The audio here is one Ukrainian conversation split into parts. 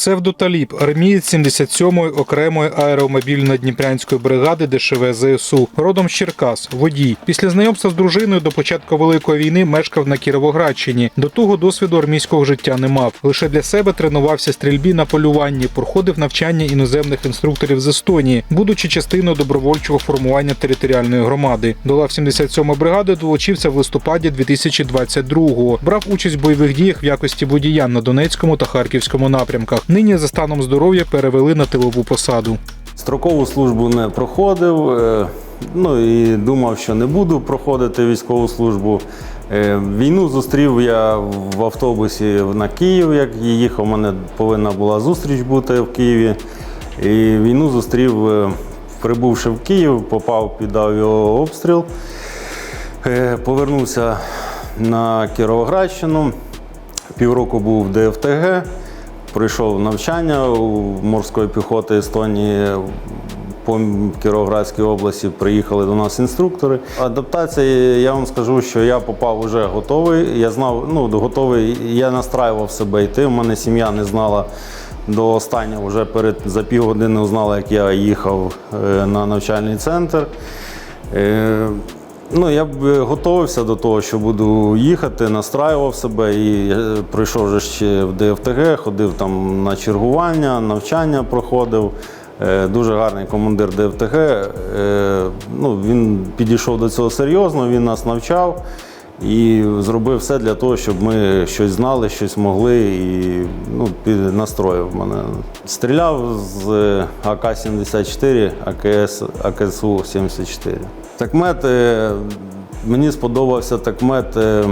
Псевдоталіб, армієць 77-ї окремої аеромобільно-дніпрянської бригади ДШВ ЗСУ. Родом з Черкас, водій. Після знайомства з дружиною до початку Великої війни мешкав на Кіровоградщині. До того досвіду армійського життя не мав. Лише для себе тренувався стрільбі на полюванні, проходив навчання іноземних інструкторів з Естонії, будучи частиною добровольчого формування територіальної громади. До лав 77-ї бригади долучився в листопаді 2022-го. Брав участь в бойових діях в якості водія на Донецькому та Харківському напрямках. Нині за станом здоров'я перевели на тилову посаду. Строкову службу не проходив. е, Ну і думав, що не буду проходити військову службу. Е, Війну зустрів я в автобусі на Київ, як їхав. У мене повинна була зустріч бути в Києві. І війну зустрів, е, прибувши в Київ, попав під авіаобстріл. Повернувся на Кіровоградщину. Півроку був в ДФТГ, пройшов навчання у морської піхоти Естонії. По Кіровоградській області приїхали до нас інструктори. Адаптація, я вам скажу, що я попав вже готовий. Я знав, ну готовий, я настраював себе йти. У мене сім'я не знала до останнього, вже перед за півгодини узнала, як я їхав е, на навчальний центр. Ну, я б е, готувався до того, що буду їхати, настраював себе і е, прийшов вже ще в ДФТГ, ходив там на чергування, навчання проходив. Е, Дуже гарний командир ДФТГ. Ну, він підійшов до цього серйозно, він нас навчав і зробив все для того, щоб ми щось знали, щось могли і ну, настроїв мене. Стріляв з АК-74, АКС, АКСУ-74. Такмет, е, мені сподобався такмет. е,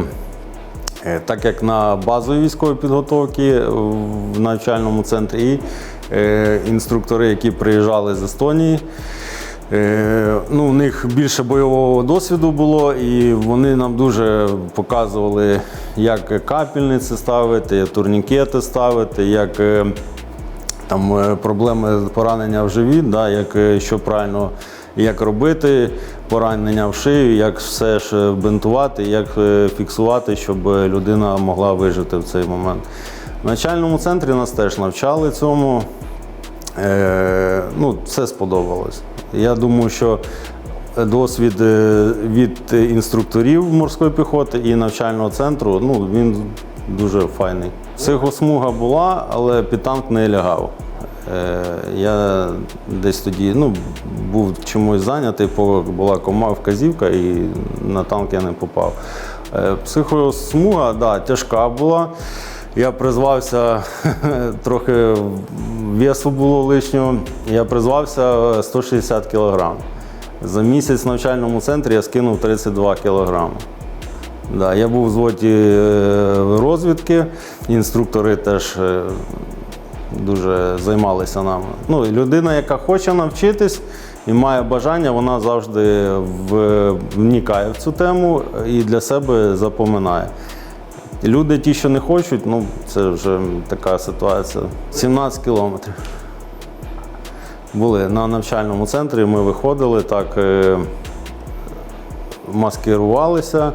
Е, Так як на базовій військовій підготовці в навчальному центрі і е, інструктори, які приїжджали з Естонії, ну, у них більше бойового досвіду було, і вони нам дуже показували, як капельниці ставити, турнікети ставити, як е, там е, проблеми поранення в живіт, да, як, е, що правильно як робити поранення в шию, як все ж е, бинтувати, як е, фіксувати, щоб е, людина могла вижити в цей момент. В навчальному центрі нас теж навчали цьому. Е, ну, це сподобалось. Я думаю, що досвід е, від інструкторів морської піхоти і навчального центру ну, він дуже файний. Психосмуга була, але під танк не лягав. Е, Я десь тоді ну, був чомусь зайнятий, була кома вказівка і на танк я не попав. Е, Психосмуга, да, тяжка була. Я призвався трохи весу було лишнього. Я призвався 160 кг. За місяць в навчальному центрі я скинув 32 кг. Да, я був в зводі е, розвідки, інструктори теж е, дуже займалися нами. Ну, людина, яка хоче навчитись і має бажання, вона завжди вникає в цю тему і для себе запоминає. Люди, ті, що не хочуть, ну це вже така ситуація. 17 кілометрів. Були на навчальному центрі, ми виходили так, е, маскирувалися.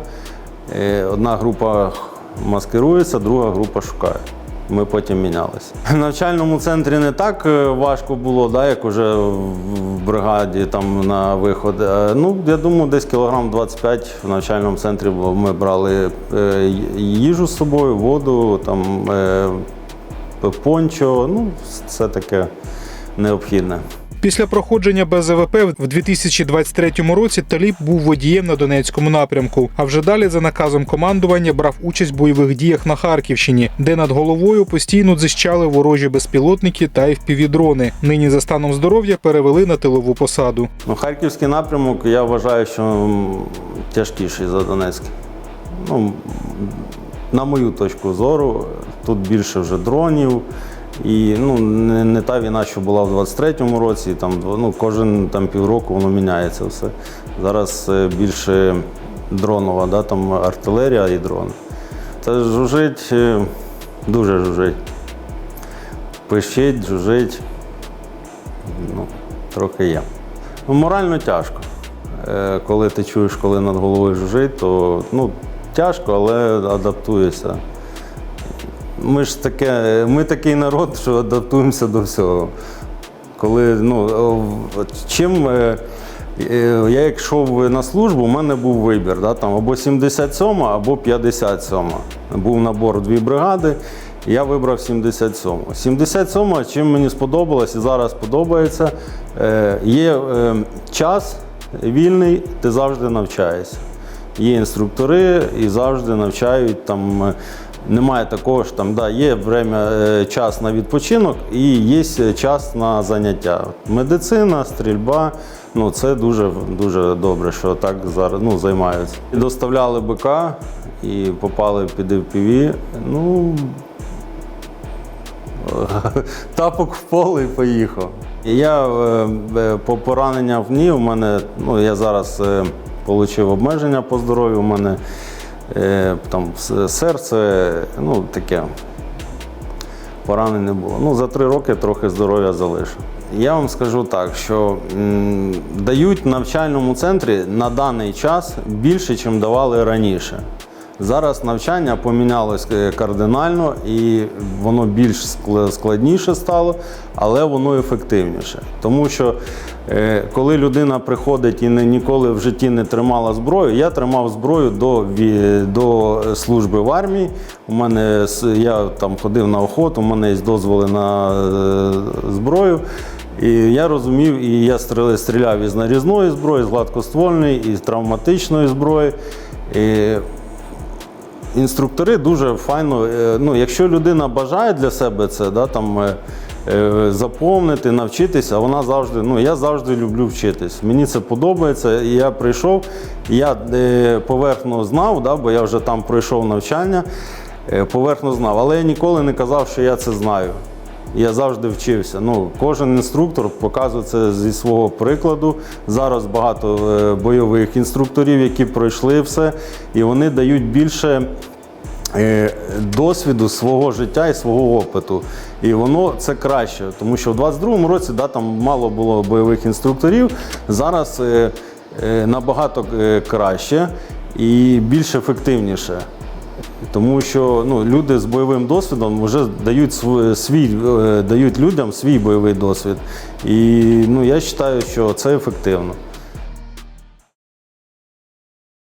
Е, Одна група маскирується, друга група шукає. Ми потім мінялися. В навчальному центрі не так е, важко було, да, як уже в бригаді там на виход. Е, Ну, я думаю, десь кілограм 25 в навчальному центрі бо Ми брали е, їжу з собою, воду, там, пончо, ну, все таке необхідне. Після проходження БЗВП в 2023 році Таліб був водієм на Донецькому напрямку. А вже далі, за наказом командування, брав участь в бойових діях на Харківщині, де над головою постійно дзищали ворожі безпілотники та FPV-дрони. Нині за станом здоров'я перевели на тилову посаду. Ну, Харківський напрямок, я вважаю, що тяжкіший за Донецький. Ну, на мою точку зору, тут більше вже дронів. І ну, не, не та війна, що була в 23-му році, там, ну, кожен там, півроку воно міняється все. Зараз е, більше дронова, да, там артилерія і дрони. Та жужить, е, дуже жужить. Пищить, жужить. Ну, трохи є. Ну, морально тяжко. Е, Коли ти чуєш, коли над головою жужить, то ну, тяжко, але адаптуєшся. Ми ж таке, ми такий народ, що адаптуємося до всього. Коли, ну, чим е, е, я як йшов на службу, у мене був вибір, да, там, або 77 або 57 Був набор дві бригади, я вибрав 77 77 чим мені сподобалось і зараз подобається, е, є час вільний, ти завжди навчаєшся. Є інструктори і завжди навчають там. Е, Немає такого ж там, да, є время, е, час на відпочинок і є час на заняття. Медицина, стрільба, ну це дуже, дуже добре, що так зараз ну, займаються. Доставляли БК і попали під FPV. Ну, тапок в поле і поїхав. Я е, е, по пораненням в ні, у мене, ну я зараз е, отримав обмеження по здоров'ю, у мене е, там серце, ну таке. Поранень не було. Ну, за три роки трохи здоров'я залишив. Я вам скажу так, що дають навчальному центрі на даний час більше, ніж давали раніше. Зараз навчання помінялось е, кардинально і воно більш складніше стало, але воно ефективніше. Тому що е, коли людина приходить і не, ніколи в житті не тримала зброю, я тримав зброю до, до служби в армії. У мене я там ходив на охоту, у мене є дозволи на е, зброю. І я розумів, і я стріляв, із нарізної зброї, з гладкоствольної, із травматичної зброї. І інструктори дуже файно. е, Ну, якщо людина бажає для себе це, да, там, е, е, заповнити, навчитися, вона завжди, ну я завжди люблю вчитись. Мені це подобається. І я прийшов, я поверхно знав, да, бо я вже там пройшов навчання, поверхно знав, але я ніколи не казав, що я це знаю. Я завжди вчився. Ну, кожен інструктор показує це зі свого прикладу. Зараз багато е, бойових інструкторів, які пройшли все, і вони дають більше е, досвіду свого життя і свого опиту. І воно це краще, тому що в 22-му році да, там мало було бойових інструкторів. Зараз е, набагато краще і більш ефективніше. Тому що ну, люди з бойовим досвідом вже дають св- свій, е, дають людям свій бойовий досвід. І ну, я вважаю, що це ефективно.